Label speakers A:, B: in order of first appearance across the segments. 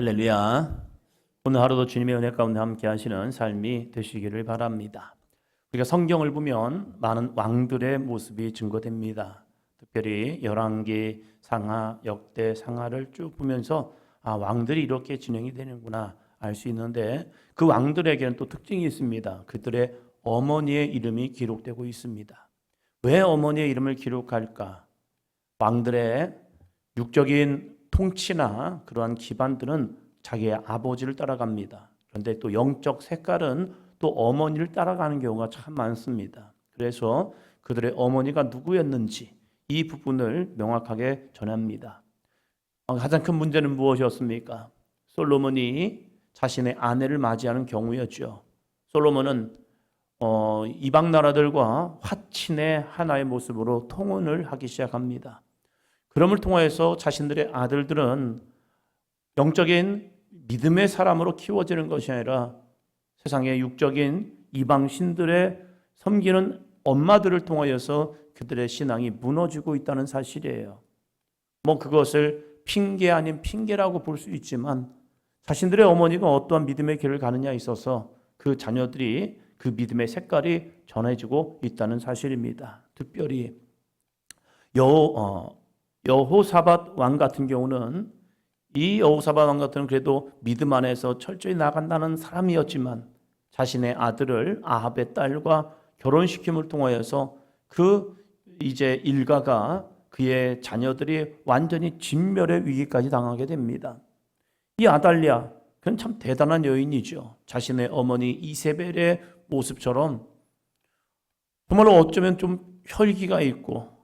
A: 할렐루야. 오늘 하루도 주님의 은혜 가운데 함께 하시는 삶이 되시기를 바랍니다. 우리가 성경을 보면 많은 왕들의 모습이 증거됩니다. 특별히 열왕기, 상하, 역대, 상하를 쭉 보면서 아, 왕들이 이렇게 진행이 되는구나 알 수 있는데 그 왕들에게는 또 특징이 있습니다. 그들의 어머니의 이름이 기록되고 있습니다. 왜 어머니의 이름을 기록할까? 왕들의 육적인 통치나 그러한 기반들은 자기의 아버지를 따라갑니다. 그런데 또 영적 색깔은 또 어머니를 따라가는 경우가 참 많습니다. 그래서 그들의 어머니가 누구였는지 이 부분을 명확하게 전합니다. 어, 가장 큰 문제는 무엇이었습니까? 솔로몬이 자신의 아내를 맞이하는 경우였죠. 솔로몬은 어, 이방 나라들과 화친의 하나의 모습으로 통혼을 하기 시작합니다. 그럼을 통하여서 자신들의 아들들은 영적인 믿음의 사람으로 키워지는 것이 아니라 세상의 육적인 이방 신들의 섬기는 엄마들을 통하여서 그들의 신앙이 무너지고 있다는 사실이에요. 뭐 그것을 핑계 아닌 핑계라고 볼 수 있지만 자신들의 어머니가 어떠한 믿음의 길을 가느냐에 있어서 그 자녀들이 그 믿음의 색깔이 전해지고 있다는 사실입니다. 특별히 여, 어, 여호사밧 왕 같은 경우는 이 여호사밧 왕 같은 그래도 믿음 안에서 철저히 나간다는 사람이었지만 자신의 아들을 아합의 딸과 결혼시킴을 통하여서 그 이제 일가가 그의 자녀들이 완전히 진멸의 위기까지 당하게 됩니다. 이 아달리아 그건 참 대단한 여인이죠. 자신의 어머니 이세벨의 모습처럼 정말로 어쩌면 좀 혈기가 있고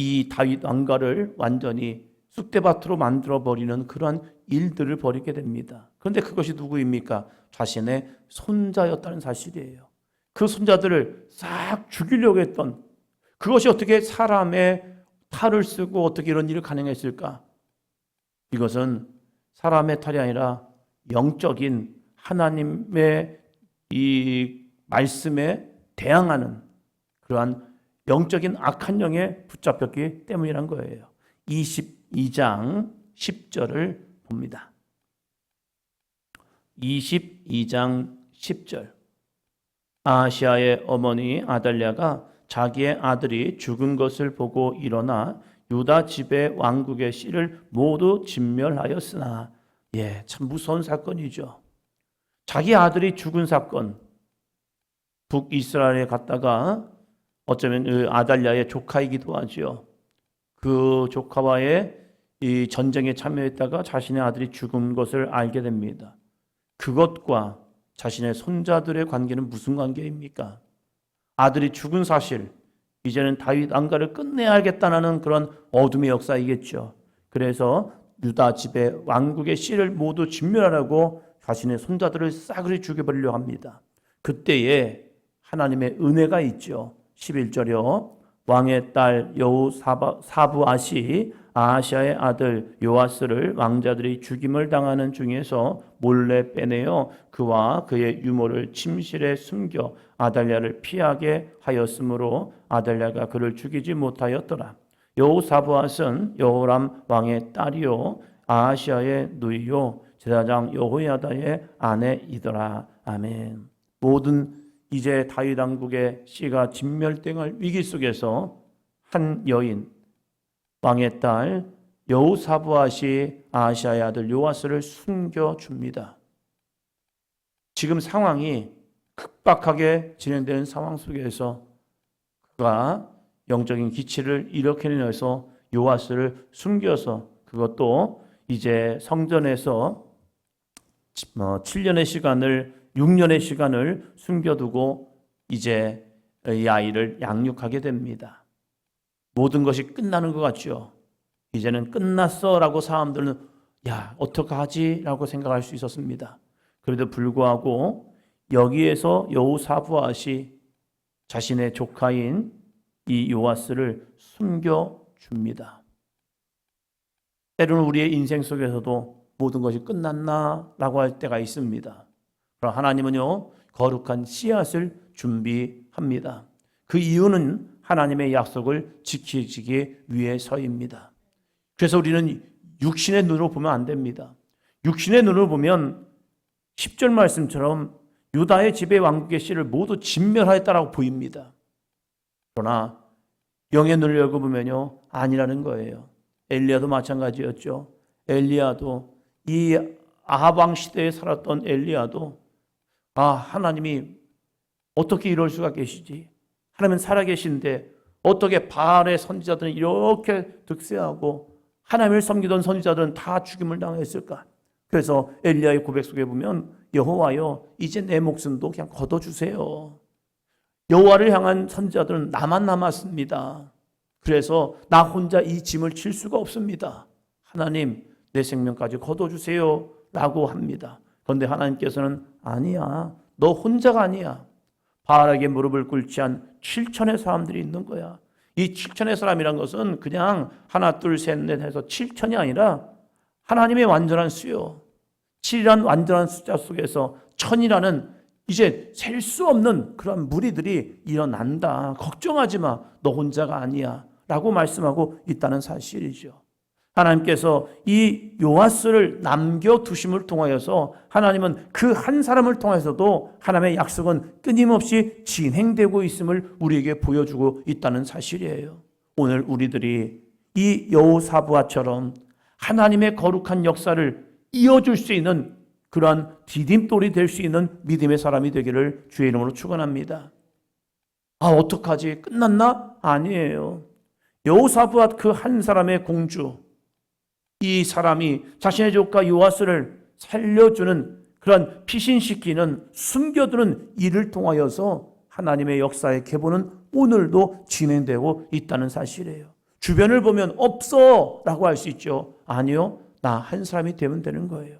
A: 이 다윗 왕가를 완전히 쑥대밭으로 만들어 버리는 그러한 일들을 벌이게 됩니다. 그런데 그것이 누구입니까? 자신의 손자였다는 사실이에요. 그 손자들을 싹 죽이려고 했던 그것이 어떻게 사람의 탈을 쓰고 어떻게 이런 일을 가능했을까? 이것은 사람의 탈이 아니라 영적인 하나님의 이 말씀에 대항하는 그러한 영적인 악한 영에 붙잡혔기 때문이란 거예요. 22장 10절을 봅니다. 22장 10절. 아시아의 어머니 아달랴가 자기의 아들이 죽은 것을 보고 일어나 유다 집의 왕국의 씨를 모두 진멸하였으나 예, 참 무서운 사건이죠. 자기 아들이 죽은 사건. 북이스라엘에 갔다가 어쩌면 그 아달랴의 조카이기도 하지요. 그 조카와의 이 전쟁에 참여했다가 자신의 아들이 죽은 것을 알게 됩니다. 그것과 자신의 손자들의 관계는 무슨 관계입니까? 아들이 죽은 사실, 이제는 다윗 안가를 끝내야겠다는 그런 어둠의 역사이겠죠. 그래서 유다 집의 왕국의 씨를 모두 진멸하라고 자신의 손자들을 싸그리 죽여버리려 합니다. 그때에 하나님의 은혜가 있죠. 11절이요. 왕의 딸 여우 사부 아시 아시아의 아들 요아스를 왕자들이 죽임을 당하는 중에서 몰래 빼내어 그와 그의 유모를 침실에 숨겨 아달랴를 피하게 하였으므로 아달랴가 그를 죽이지 못하였더라. 여호사부앗은 여호람 왕의 딸이요 아시아의 누이요 제사장 여호야다의 아내이더라. 아멘. 모든 이제 다윗 왕국의 씨가 진멸당할 위기 속에서 한 여인 왕의 딸 여우사부아시 아시아의 아들 요아스를 숨겨 줍니다. 지금 상황이 급박하게 진행되는 상황 속에서 그가 영적인 기치를 일으켜내서 요아스를 숨겨서 그것도 이제 성전에서 7년의 뭐 시간을 6년의 시간을 숨겨두고 이제 이 아이를 양육하게 됩니다. 모든 것이 끝나는 것 같죠. 이제는 끝났어라고 사람들은 야 어떡하지? 라고 생각할 수 있었습니다. 그래도 불구하고 여기에서 여우사부아시 자신의 조카인 이 요아스를 숨겨 줍니다. 때로는 우리의 인생 속에서도 모든 것이 끝났나? 라고 할 때가 있습니다. 하나님은요, 거룩한 씨앗을 준비합니다. 그 이유는 하나님의 약속을 지키기 위해서입니다. 그래서 우리는 육신의 눈으로 보면 안 됩니다. 육신의 눈으로 보면 10절 말씀처럼 유다의 지배 왕국의 씨를 모두 진멸하였다라고 보입니다. 그러나 영의 눈을 열고 보면요 아니라는 거예요. 엘리야도 마찬가지였죠. 엘리야도 이 아합 왕 시대에 살았던 엘리야도 아 하나님이 어떻게 이럴 수가 계시지? 하나님은 살아계신데 어떻게 바알의 선지자들은 이렇게 득세하고 하나님을 섬기던 선지자들은 다 죽임을 당했을까? 그래서 엘리야의 고백 속에 보면 여호와여 이제 내 목숨도 그냥 걷어주세요. 여호와를 향한 선지자들은 나만 남았습니다. 그래서 나 혼자 이 짐을 칠 수가 없습니다. 하나님 내 생명까지 걷어주세요 라고 합니다. 그런데 하나님께서는 아니야 너 혼자가 아니야. 바알에게 무릎을 꿇지 한 7천의 사람들이 있는 거야. 이 7천의 사람이란 것은 그냥 하나 둘 셋 넷 해서 7천이 아니라 하나님의 완전한 수요. 7이란 완전한 숫자 속에서 천이라는 이제 셀 수 없는 그런 무리들이 일어난다. 걱정하지 마. 너 혼자가 아니야. 라고 말씀하고 있다는 사실이죠. 하나님께서 이 요아스를 남겨두심을 통하여서 하나님은 그 한 사람을 통해서도 하나님의 약속은 끊임없이 진행되고 있음을 우리에게 보여주고 있다는 사실이에요. 오늘 우리들이 이 여호사부아처럼 하나님의 거룩한 역사를 이어줄 수 있는 그러한 디딤돌이 될 수 있는 믿음의 사람이 되기를 주의 이름으로 축원합니다. 아 어떡하지? 끝났나? 아니에요. 여호사부앗 그 한 사람의 공주 이 사람이 자신의 조카 요아스를 살려주는 그런 피신시키는 숨겨두는 일을 통하여서 하나님의 역사의 계보는 오늘도 진행되고 있다는 사실이에요. 주변을 보면 없어 라고 할 수 있죠. 아니요. 나 한 사람이 되면 되는 거예요.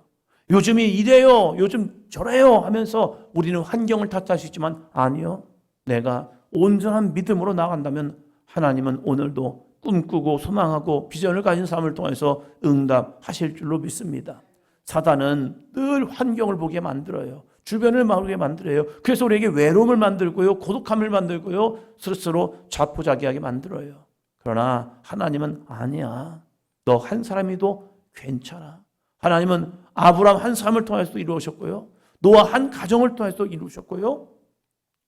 A: 요즘이 이래요. 요즘 저래요. 하면서 우리는 환경을 탓할 수 있지만 아니요. 내가 온전한 믿음으로 나간다면 하나님은 오늘도 꿈꾸고 소망하고 비전을 가진 사람을 통해서 응답하실 줄로 믿습니다. 사단은 늘 환경을 보게 만들어요. 주변을 모르게 만들어요. 그래서 우리에게 외로움을 만들고요. 고독함을 만들고요. 스스로 자포자기하게 만들어요. 그러나 하나님은 아니야. 너 한 사람이도 괜찮아. 하나님은 아브라함 한 사람을 통해서도 이루셨고요. 노아 한 가정을 통해서도 이루셨고요.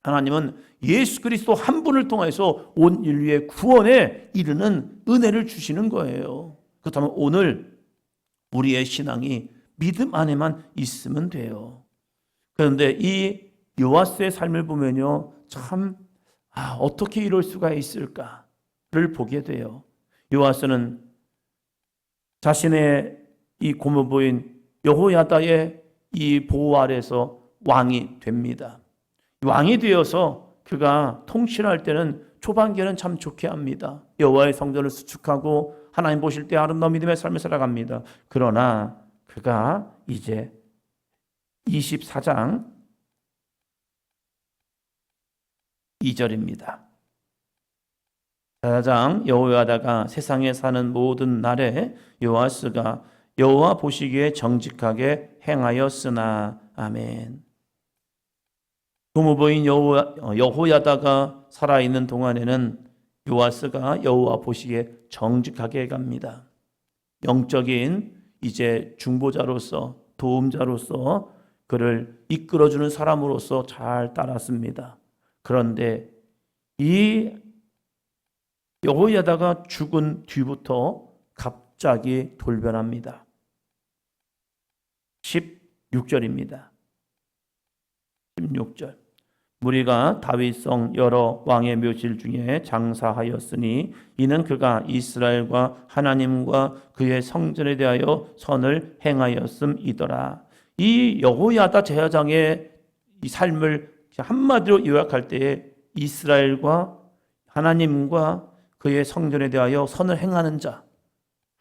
A: 하나님은 예수 그리스도 한 분을 통해서 온 인류의 구원에 이르는 은혜를 주시는 거예요. 그렇다면 오늘 우리의 신앙이 믿음 안에만 있으면 돼요. 그런데 이 요아스의 삶을 보면요. 참, 아, 어떻게 이럴 수가 있을까를 보게 돼요. 요아스는 자신의 이 고모부인 여호야다의 이 보호 아래서 왕이 됩니다. 왕이 되어서 그가 통치할 때는 초반기는 참 좋게 합니다. 여호와의 성전을 수축하고 하나님 보실 때 아름다운 믿음의 삶을 살아갑니다. 그러나 그가 이제 24장 2절입니다. 사장 여호야다가 세상에 사는 모든 날에 요아스가 여호와 보시기에 정직하게 행하였으나 아멘. 고모부인 여호, 여호야 다가 살아있는 동안에는 요아스가 여호와 보시기에 정직하게 갑니다. 영적인 이제 중보자로서 도움자로서 그를 이끌어주는 사람으로서 잘 따랐습니다. 그런데 이 여호야다가 죽은 뒤부터 갑자기 돌변합니다. 16절입니다. 16절. 무리가 다윗성 여러 왕의 묘실 중에 장사하였으니 이는 그가 이스라엘과 하나님과 그의 성전에 대하여 선을 행하였음이더라. 이 여호야다 제사장의 이 삶을 한마디로 요약할 때에 이스라엘과 하나님과 그의 성전에 대하여 선을 행하는 자,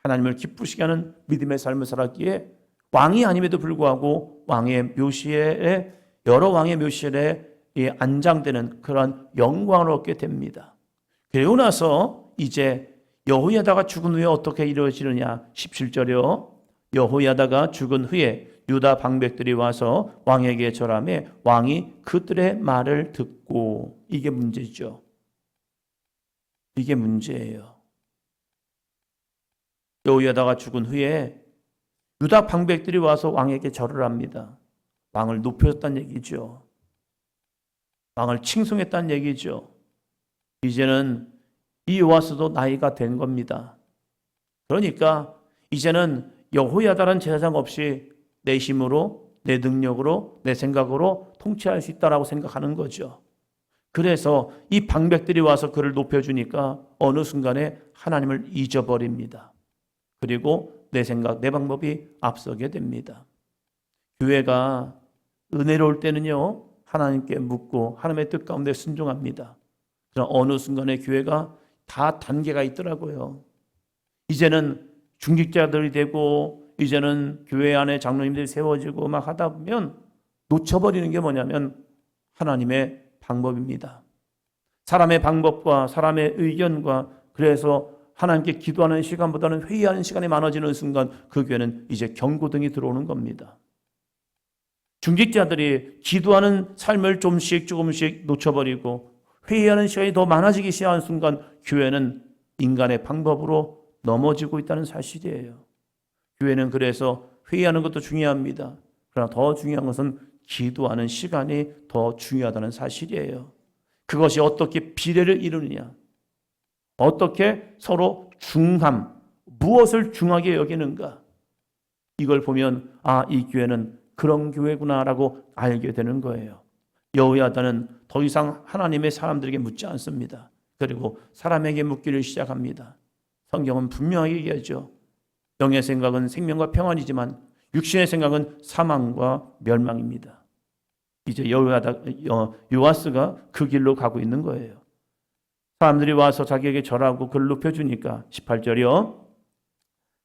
A: 하나님을 기쁘시게 하는 믿음의 삶을 살았기에 왕이 아님에도 불구하고 왕의 묘시에 여러 왕의 묘실에 안장되는 그런 영광을 얻게 됩니다. 그리고 나서 이제 여호야다가 죽은 후에 어떻게 이루어지느냐 17절이요. 여호야다가 죽은 후에 유다 방백들이 와서 왕에게 절함에 왕이 그들의 말을 듣고 이게 문제죠. 이게 문제예요. 여호야다가 죽은 후에 유다 방백들이 와서 왕에게 절을 합니다. 왕을 높여줬다는 얘기죠. 왕을 칭송했다는 얘기죠. 이제는 이 요아스도 나이가 된 겁니다. 그러니까 이제는 여호야다라는 제사장 없이 내 힘으로 내 능력으로 내 생각으로 통치할 수 있다라고 생각하는 거죠. 그래서 이 방백들이 와서 그를 높여주니까 어느 순간에 하나님을 잊어버립니다. 그리고 내 생각, 내 방법이 앞서게 됩니다. 교회가 은혜로울 때는요, 하나님께 묻고 하나님의 뜻 가운데 순종합니다. 그러나 어느 순간에 교회가 다 단계가 있더라고요. 이제는 중직자들이 되고 이제는 교회 안에 장로님들이 세워지고 막 하다 보면 놓쳐버리는 게 뭐냐면 하나님의 방법입니다. 사람의 방법과 사람의 의견과 그래서 하나님께 기도하는 시간보다는 회의하는 시간이 많아지는 순간 그 교회는 이제 경고등이 들어오는 겁니다. 중직자들이 기도하는 삶을 좀씩 조금씩 놓쳐버리고 회의하는 시간이 더 많아지기 시작하는 순간 교회는 인간의 방법으로 넘어지고 있다는 사실이에요. 교회는 그래서 회의하는 것도 중요합니다. 그러나 더 중요한 것은 기도하는 시간이 더 중요하다는 사실이에요. 그것이 어떻게 비례를 이루느냐, 어떻게 서로 중함, 무엇을 중하게 여기는가, 이걸 보면 아, 이 교회는 그런 교회구나라고 알게 되는 거예요. 여호야다는 더 이상 하나님의 사람들에게 묻지 않습니다. 그리고 사람에게 묻기를 시작합니다. 성경은 분명하게 얘기하죠. 영의 생각은 생명과 평안이지만 육신의 생각은 사망과 멸망입니다. 이제 여호야다 여- 요아스가 그 길로 가고 있는 거예요. 사람들이 와서 자기에게 절하고 그를 높여 주니까 18절이요.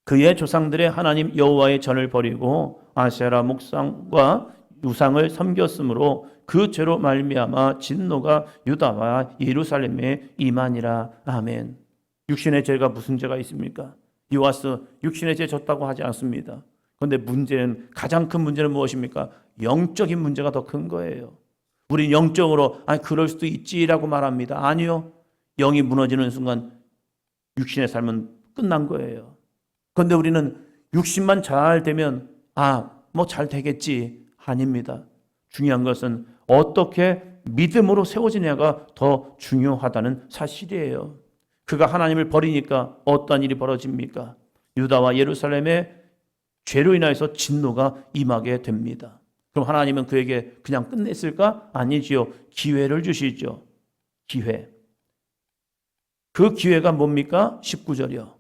A: 그의 조상들의 하나님 여호와의 전을 버리고 아세라 목상과 유상을 섬겼으므로 그 죄로 말미암아 진노가 유다와 예루살렘에 임하니라 아멘. 육신의 죄가 무슨 죄가 있습니까? 요아스 육신의 죄 졌다고 하지 않습니다. 그런데 문제는 가장 큰 문제는 무엇입니까? 영적인 문제가 더 큰 거예요. 우리 영적으로 아 그럴 수도 있지라고 말합니다. 아니요. 영이 무너지는 순간 육신의 삶은 끝난 거예요. 그런데 우리는 육신만 잘 되면 아, 뭐 잘 되겠지. 아닙니다. 중요한 것은 어떻게 믿음으로 세워지냐가 더 중요하다는 사실이에요. 그가 하나님을 버리니까 어떠한 일이 벌어집니까? 유다와 예루살렘의 죄로 인하여서 진노가 임하게 됩니다. 그럼 하나님은 그에게 그냥 끝냈을까? 아니지요. 기회를 주시죠. 기회. 그 기회가 뭡니까? 19절이요.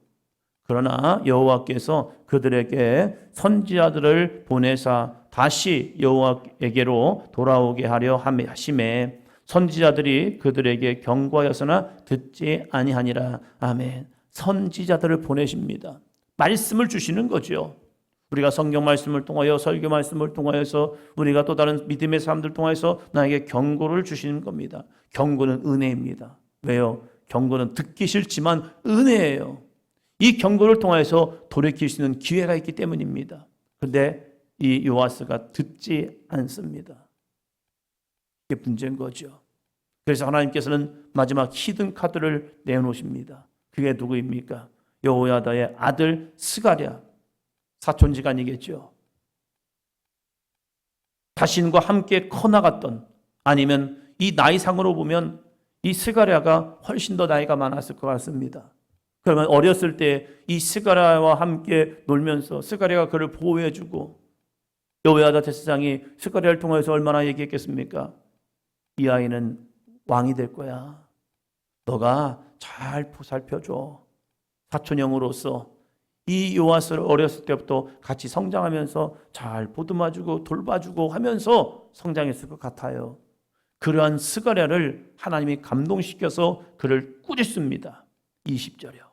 A: 그러나 여호와께서 그들에게 선지자들을 보내사 다시 여호와에게로 돌아오게 하려 하심에 선지자들이 그들에게 경고하였으나 듣지 아니하니라. 아멘. 선지자들을 보내십니다. 말씀을 주시는 거죠. 우리가 성경 말씀을 통하여 설교 말씀을 통하여서 우리가 또 다른 믿음의 사람들 통하여서 나에게 경고를 주시는 겁니다. 경고는 은혜입니다. 왜요? 경고는 듣기 싫지만 은혜예요. 이 경고를 통하여서 돌이킬 수 있는 기회가 있기 때문입니다. 그런데 이 요아스가 듣지 않습니다. 이게 문제인 거죠. 그래서 하나님께서는 마지막 히든 카드를 내놓으십니다. 그게 누구입니까? 여호야다의 아들 스가랴 사촌지간이겠죠. 자신과 함께 커나갔던 아니면 이 나이상으로 보면 이 스가랴가 훨씬 더 나이가 많았을 것 같습니다. 그러면 어렸을 때 이 스가랴와 함께 놀면서 스가랴가 그를 보호해주고 여호야다 제사장이 스가랴를 통해서 얼마나 얘기했겠습니까? 이 아이는 왕이 될 거야. 너가 잘 보살펴줘. 사촌형으로서 이 요아스를 어렸을 때부터 같이 성장하면서 잘 보듬어주고 돌봐주고 하면서 성장했을 것 같아요. 그러한 스가랴를 하나님이 감동시켜서 그를 꾸짖습니다. 20절이요.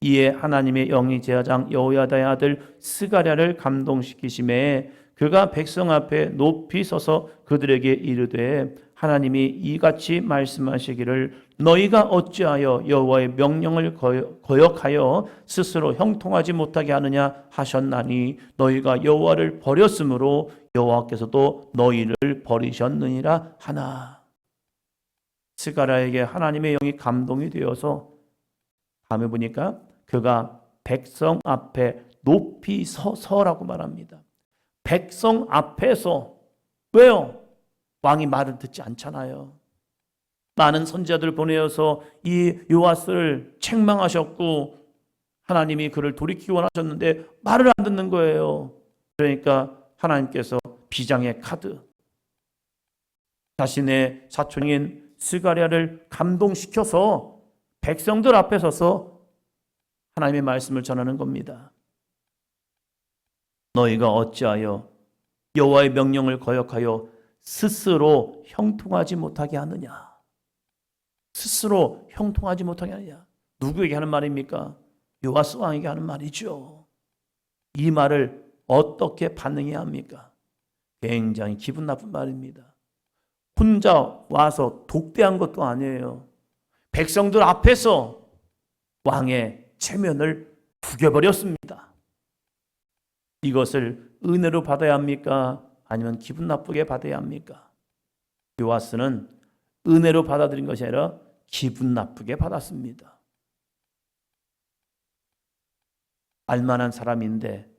A: 이에 하나님의 영이 제사장 여호야다의 아들 스가랴를 감동시키심에 그가 백성 앞에 높이 서서 그들에게 이르되 하나님이 이같이 말씀하시기를 너희가 어찌하여 여호와의 명령을 거역- 거역하여 스스로 형통하지 못하게 하느냐 하셨나니 너희가 여호와를 버렸으므로 여호와께서도 너희를 버리셨느니라 하나. 스가랴에게 하나님의 영이 감동이 되어서 밤에 보니까 그가 백성 앞에 높이 서서라고 말합니다. 백성 앞에서 왜요? 왕이 말을 듣지 않잖아요. 많은 선지자들 보내어서 이 요아스를 책망하셨고 하나님이 그를 돌이키기 원하셨는데 말을 안 듣는 거예요. 그러니까 하나님께서 비장의 카드 자신의 사촌인 스가랴를 감동시켜서 백성들 앞에 서서 하나님의 말씀을 전하는 겁니다. 너희가 어찌하여 여호와의 명령을 거역하여 스스로 형통하지 못하게 하느냐? 스스로 형통하지 못하게 하느냐? 누구에게 하는 말입니까? 요아스 왕에게 하는 말이죠. 이 말을 어떻게 반응해야 합니까? 굉장히 기분 나쁜 말입니다. 혼자 와서 독대한 것도 아니에요. 백성들 앞에서 왕의 체면을 구겨버렸습니다. 이것을 은혜로 받아야 합니까? 아니면 기분 나쁘게 받아야 합니까? 요아스는 은혜로 받아들인 것이 아니라 기분 나쁘게 받았습니다. 알만한 사람인데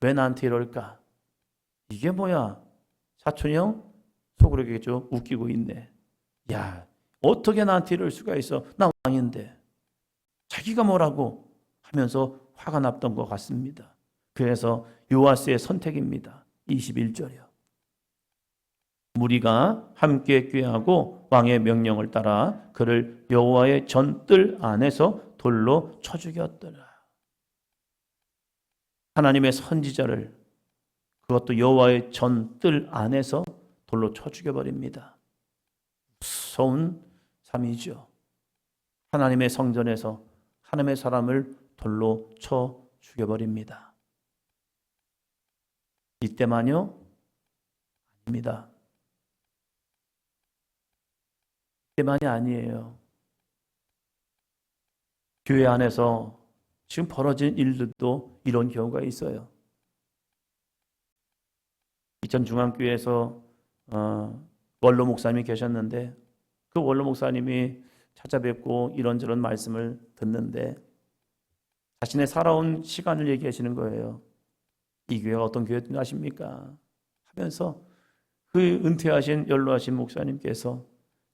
A: 왜 나한테 이럴까? 이게 뭐야? 사촌이 형 속으로 겠죠 웃기고 있네. 야, 어떻게 나한테 이럴 수가 있어? 나 왕인데. 자기가 뭐라고 하면서 화가 났던 것 같습니다. 그래서 요아스의 선택입니다. 21절이요. 무리가 함께 꾀하고 왕의 명령을 따라 그를 여호와의 전뜰 안에서 돌로 쳐 죽였더라. 하나님의 선지자를 그것도 여호와의 전뜰 안에서 돌로 쳐 죽여 버립니다. 무서운 삶이죠. 하나님의 성전에서 하나님의 사람을 돌로 쳐 죽여버립니다. 이때만요? 아닙니다. 이때만이 아니에요. 교회 안에서 지금 벌어진 일들도 이런 경우가 있어요. 이천 중앙교회에서 어, 원로 목사님이 계셨는데 그 원로 목사님이 찾아뵙고 이런저런 말씀을 듣는데 자신의 살아온 시간을 얘기하시는 거예요. 이 교회가 어떤 교회인지 아십니까? 하면서 그 은퇴하신 연로하신 목사님께서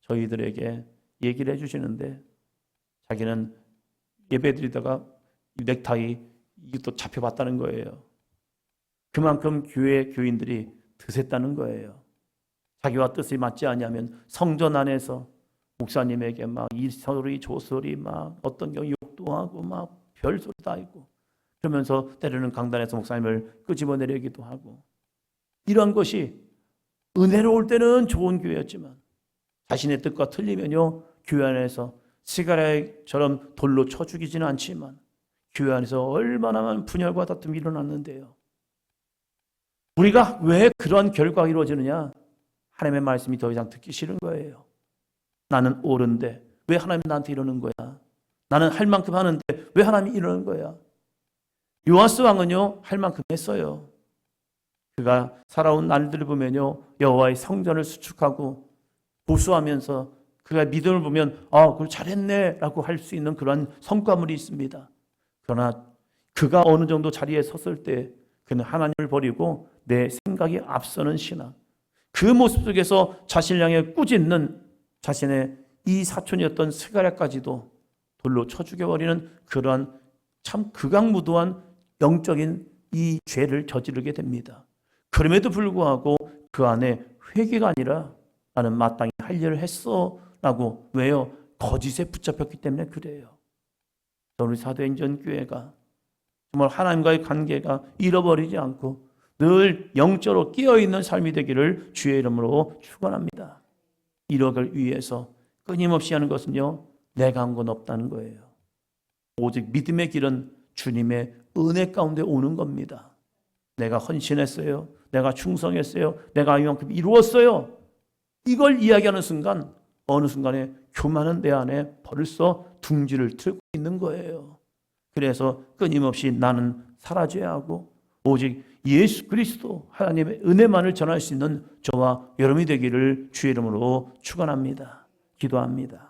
A: 저희들에게 얘기를 해주시는데 자기는 예배드리다가 넥타이 이것도 잡혀봤다는 거예요. 그만큼 교회 교인들이 드셌다는 거예요. 자기와 뜻이 맞지 않냐면 성전 안에서 목사님에게 막 이 소리 저 소리 막 어떤 경우 욕도 하고 막 별소리 다 있고 그러면서 때로는 강단에서 목사님을 끄집어내려기도 하고 이런 것이 은혜로울 때는 좋은 교회였지만 자신의 뜻과 틀리면요 교회 안에서 시가라처럼 돌로 쳐 죽이지는 않지만 교회 안에서 얼마나 많은 분열과 다툼이 일어났는데요. 우리가 왜 그런 결과가 이루어지느냐? 하나님의 말씀이 더 이상 듣기 싫은 거예요. 나는 옳은데 왜 하나님 나한테 이러는 거야? 나는 할 만큼 하는데 왜 하나님이 이러는 거야? 요아스 왕은요 할 만큼 했어요. 그가 살아온 날들을 보면요 여호와의 성전을 수축하고 보수하면서 그가 믿음을 보면 아 그걸 잘했네라고 할 수 있는 그런 성과물이 있습니다. 그러나 그가 어느 정도 자리에 섰을 때 그는 하나님을 버리고 내 생각이 앞서는 신앙 그 모습 속에서 자신을 향해 꾸짖는 자신의 이 사촌이었던 스가랴까지도 돌로 쳐 죽여버리는 그러한 참 극악무도한 영적인 이 죄를 저지르게 됩니다. 그럼에도 불구하고 그 안에 회개가 아니라 나는 마땅히 할 일을 했어 라고 왜요? 거짓에 붙잡혔기 때문에 그래요. 우리 사도행전 교회가 정말 하나님과의 관계가 잃어버리지 않고 늘 영적으로 깨어 있는 삶이 되기를 주의 이름으로 축원합니다. 이러기 위해서 끊임없이 하는 것은요. 내가 한 건 없다는 거예요. 오직 믿음의 길은 주님의 은혜 가운데 오는 겁니다. 내가 헌신했어요. 내가 충성했어요. 내가 이만큼 이루었어요. 이걸 이야기하는 순간 어느 순간에 교만은 내 안에 벌써 둥지를 틀고 있는 거예요. 그래서 끊임없이 나는 사라져야 하고 오직 예수 그리스도 하나님의 은혜만을 전할 수 있는 저와 여러분이 되기를 주의 이름으로 축원합니다. 기도합니다.